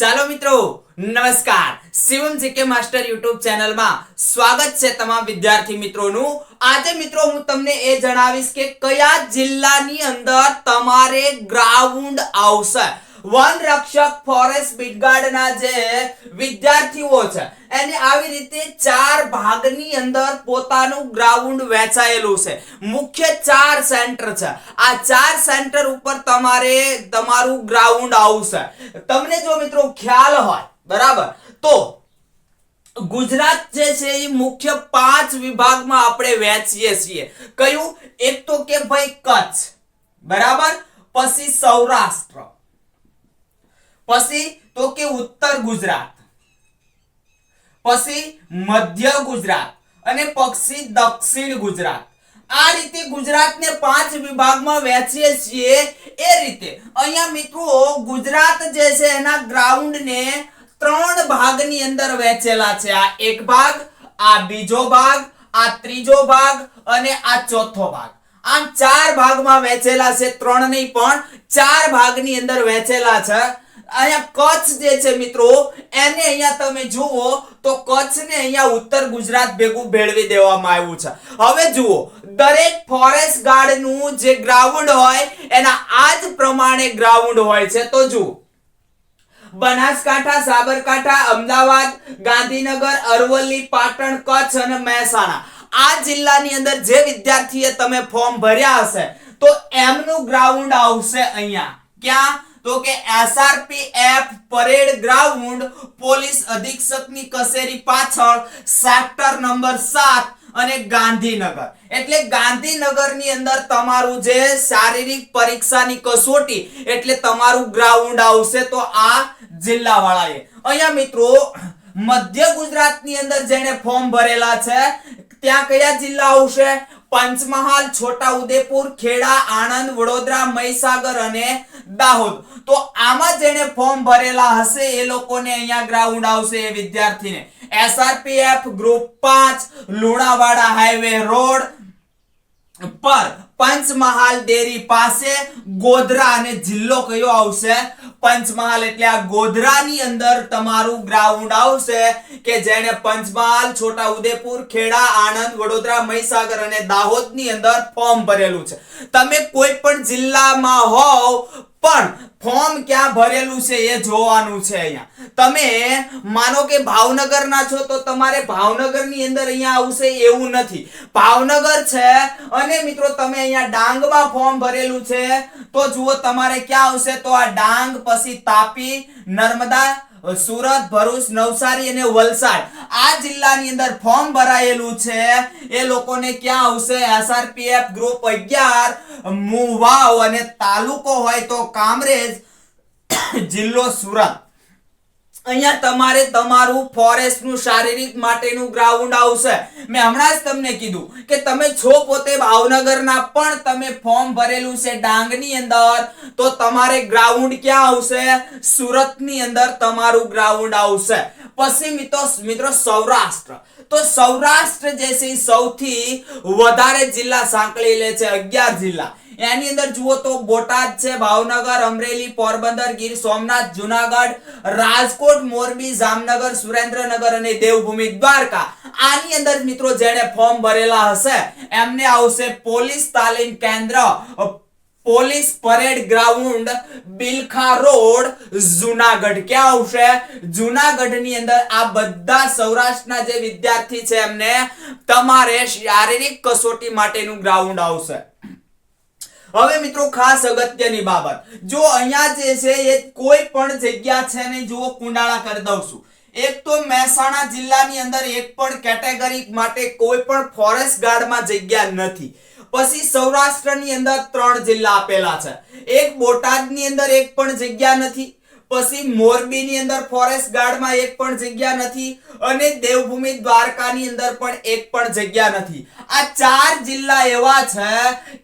ચાલો મિત્રો, નમસ્કાર. શિવમ જીકે માસ્ટર યુટ્યુબ ચેનલમાં સ્વાગત છે તમામ વિદ્યાર્થી મિત્રોનું. આજે મિત્રો હું તમને એ જણાવીશ કે કયા જિલ્લાની અંદર તમારે ગ્રાઉન્ડ આવશે. વન રક્ષક ફોરેસ્ટ બીટગાર્ડના જે વિદ્યાર્થીઓ છે, એને આવી રીતે ચાર ભાગની અંદર પોતાનું ગ્રાઉન્ડ વેચાયેલું છે. મુખ્ય ચાર સેન્ટર છે. આ ચાર સેન્ટર ઉપર તમારે, તમારું ગ્રાઉન્ડ આવશે તમને જો મિત્રો ખ્યાલ હોય, બરાબર? તો ગુજરાત જે છે એ મુખ્ય પાંચ વિભાગમાં આપણે વેચીએ છીએ. કયું? એક તો કે ભાઈ કચ્છ, બરાબર? પછી સૌરાષ્ટ્ર. પછી તો કે ઉત્તર ગુજરાત. પછી મધ્ય ગુજરાત અને પછી દક્ષિણ ગુજરાત. આ રીતે ગુજરાતને પાંચ વિભાગમાં વહેંચીએ છીએ એ રીતે. અહીંયા મિત્રો ગુજરાત જે છે એના ગ્રાઉન્ડને ત્રણ ભાગની અંદર વહેંચેલા છે. આ એક ભાગ, આ બીજો ભાગ, આ ત્રીજો ભાગ અને આ ચોથો ભાગ. આમ ચાર ભાગમાં વહેંચેલા છે ત્રણ નહીં પણ ચાર ભાગની અંદર વહેંચેલા છે. અહીંયા કચ્છ જે છે મિત્રો, એને અહીંયા તમે જુઓ તો કચ્છને અહીંયા ઉત્તર ગુજરાત ભેગું ભેળવી દેવામાં આવ્યું છે. હવે જુઓ, દરેક ફોરેસ્ટ ગાર્ડનું જે ગ્રાઉન્ડ હોય, એના આ જ પ્રમાણે ગ્રાઉન્ડ હોય છે. તો જુઓ, બનાસકાંઠા, સાબરકાંઠા, અમદાવાદ, ગાંધીનગર, અરવલ્લી, પાટણ, કચ્છ અને મહેસાણા. આ જિલ્લાની અંદર જે વિદ્યાર્થીએ તમે ફોર્મ ભર્યા હશે, તો એમનું ગ્રાઉન્ડ આવશે અહીંયા. ક્યાં? તો કે એસઆરપીએફ પરેડ ગ્રાઉન્ડ પોલીસ અધિક્ષકની કચેરી પાછળ સેક્ટર નંબર સાત અને ગાંધીનગર. એટલે ગાંધીનગરની અંદર તમારું જે શારીરિક પરીક્ષાની કસોટી એટલે તમારું ગ્રાઉન્ડ આવશે તો આ જિલ્લાવાળાએ. અહીંયા મિત્રો, મધ્ય ગુજરાતની અંદર જેને ફોર્મ ભરેલા છે, ત્યાં કયા જિલ્લા આવશે? પંચમહાલ છોટા ઉદેપુર ખેડા, આણંદ, વડોદરા, મહીસાગર અને દાહોદ. તો આમાં જેને ફોર્મ ભરેલા હશે એ લોકોને અહીંયા ગ્રાઉન્ડ આવશે એ વિદ્યાર્થીને. એસઆરપીએફ ગ્રુપ પાંચ, લુણાવાડા હાઈવે રોડ પર પંચમહાલ ડેરી પાસે ગોધરા અને જિલ્લો કયો આવશે? પંચમહાલ એટલે આ ગોધરાની અંદર તમારું ગ્રાઉન્ડ આવશે કે જેને પંચમહાલ છોટા ઉદેપુર ખેડા, આણંદ, વડોદરા, મહીસાગર અને દાહોદની અંદર ફોર્મ ભરેલું છે. તમે કોઈ પણ જિલ્લામાં હોવ પણ ફોર્મ ક્યાં ભરેલું છે એ જોવાનું છે અહીંયા. તમે માનો કે ભાવનગરના છો તો તમારે ભાવનગરની અંદર અહીંયા આવશે એવું નથી. ભાવનગર છે અને મિત્રો તમે અહીંયા ડાંગમાં ફોર્મ ભરેલું છે. તો જુઓ તમારે ક્યાં આવશે? તો આ ડાંગ, પછી તાપી, નર્મદા સુરત, ભરૂચ, નવસારી અને વલસાડ. આ જિલ્લાની અંદર ફોર્મ ભરાયેલું છે. એ લોકોને ક્યાં આવશે? એસઆરપીએફ ગ્રુપ 11 મુવાવ અને તાલુકો હોય તો કામરેજ, જિલ્લો સુરત. અહીંયા તમારે તમારું ફોરેસ્ટનું શારીરિક માટેનું ગ્રાઉન્ડ આવશે. મેં હમણાં જ તમને કીધું કે તમે છો પોતે ભાવનગરના, પણ તમે ફોર્મ ભરેલું છે ડાંગની અંદર. તો તમારે ગ્રાઉન્ડ ક્યાં આવશે? સુરતની અંદર તમારું ગ્રાઉન્ડ આવશે. પછી મિત્રો મિત્રો, સૌરાષ્ટ્ર. તો સૌરાષ્ટ્ર જે છે સૌથી વધારે જિલ્લા સાંકળી લે છે અગિયાર જિલ્લા. એની અંદર જુઓ તો બોટાદ છે, ભાવનગર, અમરેલી, પોરબંદર, ગીર સોમનાથ, જુનાગઢ, રાજકોટ, મોરબી, જામનગર, સુરેન્દ્રનગર અને દેવભૂમિ દ્વારકા. આની અંદર મિત્રો જેણે ફોર્મ ભરેલા હશે, એમને આવશે પોલીસ તાલીમ કેન્દ્ર, police parade ground, Bilkha road, Junagadh. ક્યાં આવશે? જુનાગઢની અંદર આ બધા સૌરાષ્ટ્રના જે વિદ્યાર્થી છે એમને તમારે શારીરિક કસોટી માટેનું ગ્રાઉન્ડ આવશે. હવે મિત્રો ખાસ અગત્યની બાબત. જો અહીંયા જે છે એ કોઈ પણ જગ્યા છે ને જુઓ, કુંડાળા કરી દઉં છું. એક તો મહેસાણા જિલ્લાની અંદર એક પણ કેટેગરી માટે કોઈ પણ ફોરેસ્ટ ગાર્ડમાં જગ્યા નથી. પછી સૌરાષ્ટ્રની અંદર ત્રણ જિલ્લા આપેલા છે. એક બોટાદની અંદર એક પણ જગ્યા નથી પછી મોરબીની અંદર ફોરેસ્ટ ગાર્ડમાં એક પણ જગ્યા નથી અને દેવભૂમિ દ્વારકાની અંદર પણ એક પણ જગ્યા નથી. આ ચાર જિલ્લા એવા છે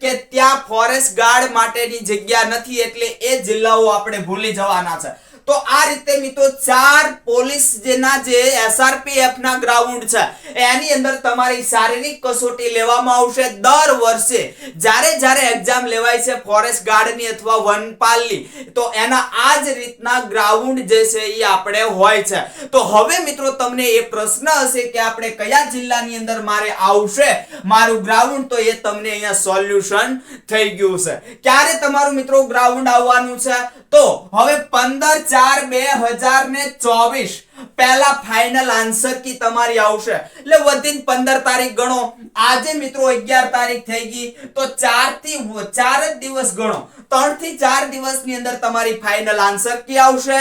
કે ત્યાં ફોરેસ્ટ ગાર્ડ માટેની જગ્યા નથી એટલે એ જિલ્લાઓ આપણે ભૂલી જવાના છે. તો આ રીતે મિત્રો ચાર પોલીસ જેના જે એસઆરપીએફ ના ગ્રાઉન્ડ છે, એની અંદર તમારી શારીરિક કસોટી લેવામાં આવશે દર વર્ષે. જ્યારે જ્યારે એક્ઝામ લેવાય છે ફોરેસ્ટ ગાર્ડની અથવા વનપાલની તો એના આ જ રીતના ગ્રાઉન્ડ જે છે એ આપણે હોય છે. તો હવે મિત્રો તમને એ પ્રશ્ન હશે કે આપણે કયા જિલ્લાની અંદર મારે આવશે? મારું ગ્રાઉન્ડ તો એ તમને અહીંયા સોલ્યુશન થઈ ગયું છે. ક્યારે તમારું મિત્રો ગ્રાઉન્ડ આવવાનું છે? તો હવે પંદર ચાર બે, હજાર ને ચોવીસ. પહેલા ફાઇનલ આન્સર કી તમારી આવશે. એટલે વધીને પંદર તારીખ ગણો. આજે મિત્રો અગિયાર તારીખ થઈ ગઈ. તો ચારથી ચાર જ દિવસ ગણો. ત્રણથી ચાર દિવસની અંદર તમારી ફાઇનલ આન્સર કી આવશે.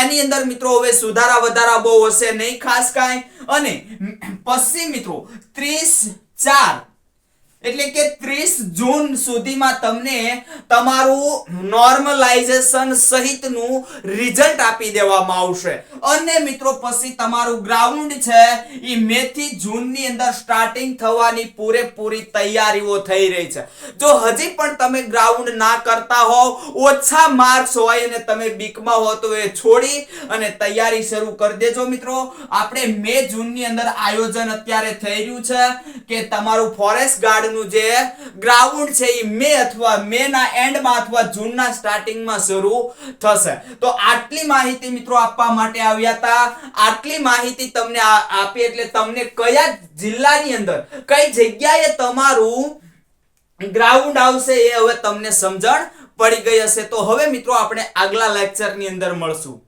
એની અંદર મિત્રો હવે સુધારા વધારા બહુ હશે નહીં ખાસ કાંઈ. અને પશ્ચિમ મિત્રો ત્રીસ ચાર એટલે કે 30 જૂન સુધીમાં તમને તમારું નોર્મલાઇઝેશન સહિતનું રિઝલ્ટ આપી દેવામાં આવશે. અને મિત્રો, પછી તમારું ગ્રાઉન્ડ છે એ મે થી જૂનની અંદર સ્ટાર્ટિંગ થવાની પૂરેપૂરી તૈયારીઓ થઈ રહી છે. જો હજી પણ તમે ગ્રાઉન્ડ ના કરતા હોવ ઓછા માર્ક્સ હોય અને તમે બીકમાં હો, તો એ છોડી અને તૈયારી શરૂ કરી દેજો મિત્રો. આપણે મે જૂનની અંદર આયોજન અત્યારે થઈ રહ્યું છે કે તમારું ફોરેસ્ટ ગાર્ડનું જે ગ્રાઉન્ડ છે એ મે અથવા મે ના એન્ડમાં અથવા જૂનના સ્ટાર્ટિંગમાં શરૂ થશે. તો આટલી માહિતી મિત્રો આપવા માટે આવ્યા હતા. આટલી માહિતી તમને આપી એટલે તમને કયા જિલ્લાની અંદર, કઈ જગ્યાએ તમારું ગ્રાઉન્ડ આવશે એ હવે તમને સમજણ પડી ગઈ હશે. તો હવે મિત્રો આપણે આગલા લેક્ચરની અંદર મળશું.